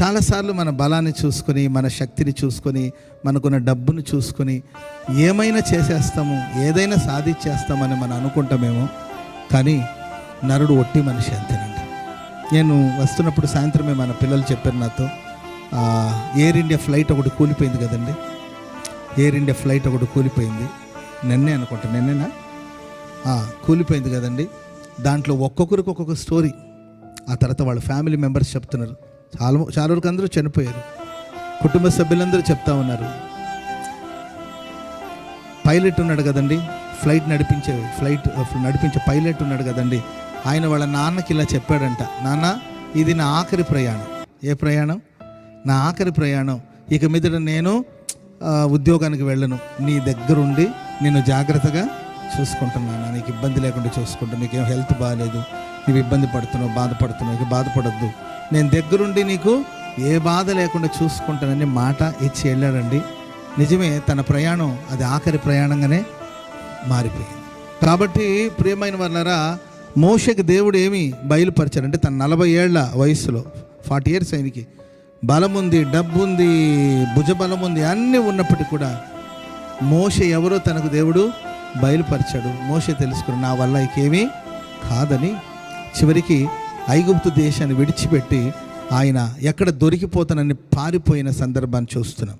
చాలాసార్లు మన బలాన్ని చూసుకొని మన శక్తిని చూసుకొని మనకున్న డబ్బును చూసుకొని ఏమైనా చేసేస్తాము ఏదైనా సాధించేస్తామని మనం అనుకుంటామేమో కానీ నరుడు ఒట్టి మనిషి అంతేనండి. నేను వస్తున్నప్పుడు సాయంత్రమే మన పిల్లలు చెప్పారు నాతో ఎయిర్ ఇండియా ఫ్లైట్ ఒకటి కూలిపోయింది కదండి. ఎయిర్ ఇండియా ఫ్లైట్ ఒకటి కూలిపోయింది. నిన్నే అనుకుంటా నిన్నేనా? కూలిపోయింది కదండి. దాంట్లో ఒక్కొక్కరికి ఒక్కొక్క స్టోరీ ఆ తర్వాత వాళ్ళ ఫ్యామిలీ మెంబర్స్ చెప్తున్నారు. చాలా చాలా వరకు అందరూ చనిపోయారు. కుటుంబ సభ్యులందరూ చెప్తా ఉన్నారు. పైలట్ ఉన్నాడు కదండి ఫ్లైట్ నడిపించే ఫ్లైట్ నడిపించే పైలట్ ఉన్నాడు కదండి. ఆయన వాళ్ళ నాన్నకి ఇలా చెప్పాడంట నాన్న ఇది నా ఆఖరి ప్రయాణం. ఏ ప్రయాణం? నా ఆఖరి ప్రయాణం. ఇక మీదట నేను ఉద్యోగానికి వెళ్ళను. నీ దగ్గరుండి నేను జాగ్రత్తగా చూసుకుంటున్నాను నీకు ఇబ్బంది లేకుండా చూసుకుంటాను నీకేం హెల్త్ బాగాలేదు నువ్వు ఇబ్బంది పడుతున్నావు బాధపడుతున్నావు. ఇక బాధపడద్దు. నేను దగ్గరుండి నీకు ఏ బాధ లేకుండా చూసుకుంటానని మాట ఇచ్చి వెళ్ళాడండి. నిజమే తన ప్రయాణం అది ఆఖరి ప్రయాణంగానే మారిపోయింది. కాబట్టి ప్రియమైన వాళ్ళరా మోషకి దేవుడు ఏమి బయలుపరిచారంటే తన నలభై ఏళ్ళ వయసులో ఫార్టీ ఇయర్స్ ఆయనకి బలం ఉంది డబ్బు ఉంది భుజబలం ఉంది అన్నీ ఉన్నప్పటికీ కూడా మోష ఎవరో తనకు దేవుడు బయలుపరిచాడు. మోష తెలుసుకుని నా వల్ల ఇకేమీ కాదని చివరికి ఐగుప్తు దేశాన్ని విడిచిపెట్టి ఆయన ఎక్కడ దొరికిపోతానని పారిపోయిన సందర్భాన్ని చూస్తున్నాం.